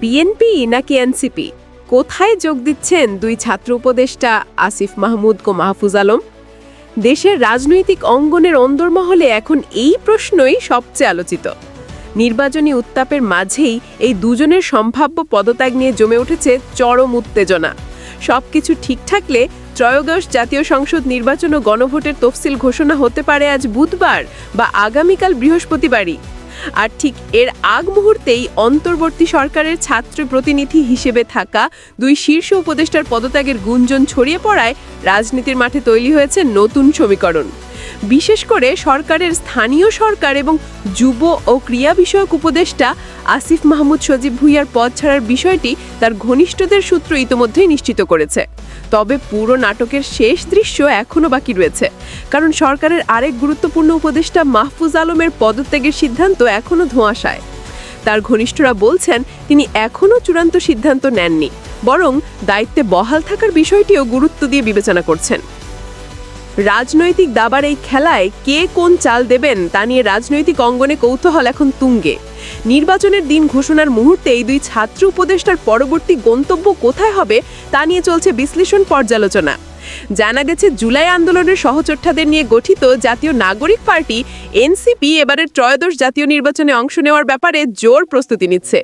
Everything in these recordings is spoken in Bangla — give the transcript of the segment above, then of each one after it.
বিএনপি নাকি এনসিপি? কোথায় যোগ দিচ্ছেন দুই ছাত্র উপদেষ্টা আসিফ মাহমুদ ও মাহফুজ আলম? দেশের রাজনৈতিক অঙ্গনের অন্দরমহলে এখন এই প্রশ্নই সবচেয়ে আলোচিত। নির্বাচনী উত্তাপের মাঝেই এই দুজনের সম্ভাব্য পদত্যাগ নিয়ে জমে উঠেছে চরম উত্তেজনা। সব কিছু ঠিক থাকলে ত্রয়োদশ জাতীয় সংসদ নির্বাচন ও গণভোটের তফসিল ঘোষণা হতে পারে আজ বুধবার বা আগামীকাল বৃহস্পতিবারই। আর ঠিক এর আগ মুহূর্তেই অন্তর্বর্তী সরকারের ছাত্র প্রতিনিধি হিসেবে থাকা দুই শীর্ষ উপদেষ্টার পদত্যাগের গুঞ্জন ছড়িয়ে পড়ায় রাজনীতির মাঠে তৈরি হয়েছে নতুন সমীকরণ। বিশেষ করে সরকারের স্থানীয় সরকার এবং যুব ও ক্রিয়া বিষয়ক উপদেষ্টা আসিফ মাহমুদ সজীব ভুইয়ার পদ ছাড়ার বিষয়টি তার ঘনিষ্ঠদের সূত্র ইতোমধ্যেই নিশ্চিত করেছে। তবে পুরো নাটকের শেষ দৃশ্য এখনও বাকি রয়েছে। কারণ সরকারের আরেক গুরুত্বপূর্ণ উপদেষ্টা মাহফুজ আলমের পদত্যাগের সিদ্ধান্ত এখনও ধোঁয়াশায়। তার ঘনিষ্ঠরা বলছেন, তিনি এখনও চূড়ান্ত সিদ্ধান্ত নেননি, বরং দায়িত্বে বহাল থাকার বিষয়টিও গুরুত্ব দিয়ে বিবেচনা করছেন। রাজনৈতিক দাবার এই খেলায় কে কোন চাল দেবেন তা নিয়ে রাজনৈতিক অঙ্গনে কৌতূহল এখন তুঙ্গে। নির্বাচনের দিন ঘোষণার মুহূর্তে এই দুই ছাত্র উপদেষ্টার পরবর্তী গন্তব্য কোথায় হবে তা নিয়ে চলছে বিশ্লেষণ পর্যালোচনা। জানা গেছে, জুলাই আন্দোলনের সহযোদ্ধাদের নিয়ে গঠিত জাতীয় নাগরিক পার্টি এনসিপি এবারের ত্রয়োদশ জাতীয় নির্বাচনে অংশ নেওয়ার ব্যাপারে জোর প্রস্তুতি নিচ্ছে।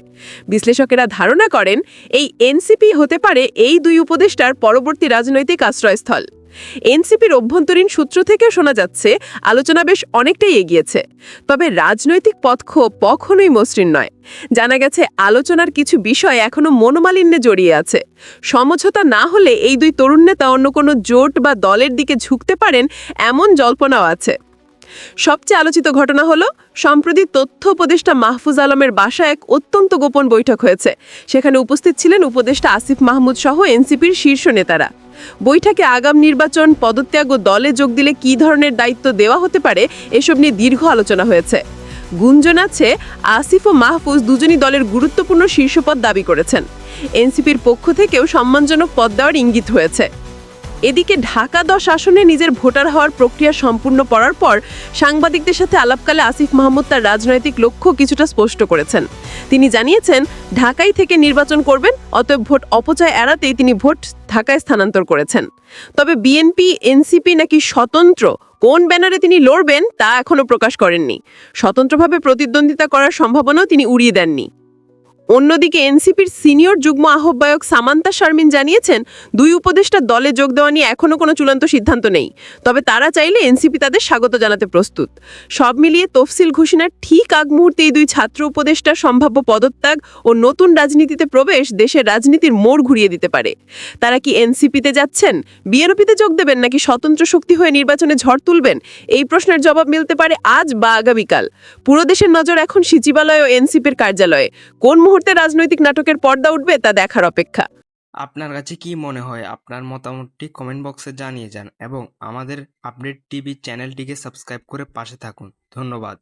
বিশ্লেষকেরা ধারণা করেন, এই এনসিপি হতে পারে এই দুই উপদেষ্টার পরবর্তী রাজনৈতিক আশ্রয়স্থল। এনসিপির অভ্যন্তরীণ সূত্র থেকে শোনা যাচ্ছে, আলোচনা বেশ অনেকটাই এগিয়েছে। তবে রাজনৈতিক পক্ষ কখনোই মসৃণ নয়। জানা গেছে, আলোচনার কিছু বিষয় এখনও মনোমালিন্যে জড়িয়ে আছে। সমঝোতা না হলে এই দুই তরুণ নেতা অন্য কোনো জোট বা দলের দিকে ঝুঁকতে পারেন এমন জল্পনাও আছে। সবচেয়ে আলোচিত ঘটনা হলো, সম্প্রতি তথ্য উপদেষ্টা মাহফুজ আলমের বাসায় এক অত্যন্ত গোপন বৈঠক হয়েছে। সেখানে উপস্থিত ছিলেন উপদেষ্টা আসিফ মাহমুদ সহ এনসিপির শীর্ষ নেতারা। বৈঠকে আগাম নির্বাচন, পদত্যাগ ও দলে যোগ দিলে কী ধরনের দায়িত্ব দেওয়া হতে পারে এসব নিয়ে দীর্ঘ আলোচনা হয়েছে। গুঞ্জন আছে, আসিফ ও মাহফুজ দুজনই দলের গুরুত্বপূর্ণ শীর্ষপদ দাবি করেছেন। এনসিপির পক্ষ থেকেও সম্মানজনক পদ দেওয়ার ইঙ্গিত হয়েছে। এদিকে ঢাকা দশ আসনে নিজের ভোটার হওয়ার প্রক্রিয়া সম্পূর্ণ করার পর সাংবাদিকদের সাথে আলাপকালে আসিফ মাহমুদ তার রাজনৈতিক লক্ষ্য কিছুটা স্পষ্ট করেছেন। তিনি জানিয়েছেন, ঢাকাই থেকে নির্বাচন করবেন, অতএব ভোট অপচয় এড়াতেই তিনি ভোট ঢাকায় স্থানান্তর করেছেন। তবে বিএনপি, এনসিপি নাকি স্বতন্ত্র? কোন ব্যানারে তিনি লড়বেন তা এখনও প্রকাশ করেননি। স্বতন্ত্রভাবে প্রতিদ্বন্দ্বিতা করার সম্ভাবনাও তিনি উড়িয়ে দেননি। অন্যদিকে এনসিপির সিনিয়র যুগ্ম আহ্বায়ক সামান্তা শারমিন জানিয়েছেন, দুই উপদেষ্টা দলে যোগ দেওয়া নিয়ে এখনও কোনো চূড়ান্ত সিদ্ধান্ত নেই। তবে তারা চাইলে এনসিপি তাদের স্বাগত জানাতে প্রস্তুত। সব মিলিয়ে তফসিল ঘোষণার ঠিক আগ মুহূর্তে এই দুই ছাত্র উপদেষ্টার সম্ভাব্য পদত্যাগ ও নতুন রাজনীতিতে প্রবেশ দেশের রাজনীতির মোড় ঘুরিয়ে দিতে পারে। তারা কি এনসিপিতে যাচ্ছেন, বিএনপিতে যোগ দেবেন নাকি স্বতন্ত্র শক্তি হয়ে নির্বাচনে ঝড় তুলবেন, এই প্রশ্নের জবাব মিলতে পারে আজ বা আগামীকাল। পুরো দেশের নজর এখন সচিবালয় ও এনসিপির কার্যালয়ে। কোন মুহূর্তে রাজনৈতিক নাটকের পর্দা উঠবে তা দেখার অপেক্ষা। আপনার কাছে কি মনে হয়? আপনার মতামতটি কমেন্ট বক্সে জানিয়ে যান এবং আমাদের আপডেট টিভি চ্যানেলটিকে সাবস্ক্রাইব করে পাশে থাকুন। ধন্যবাদ।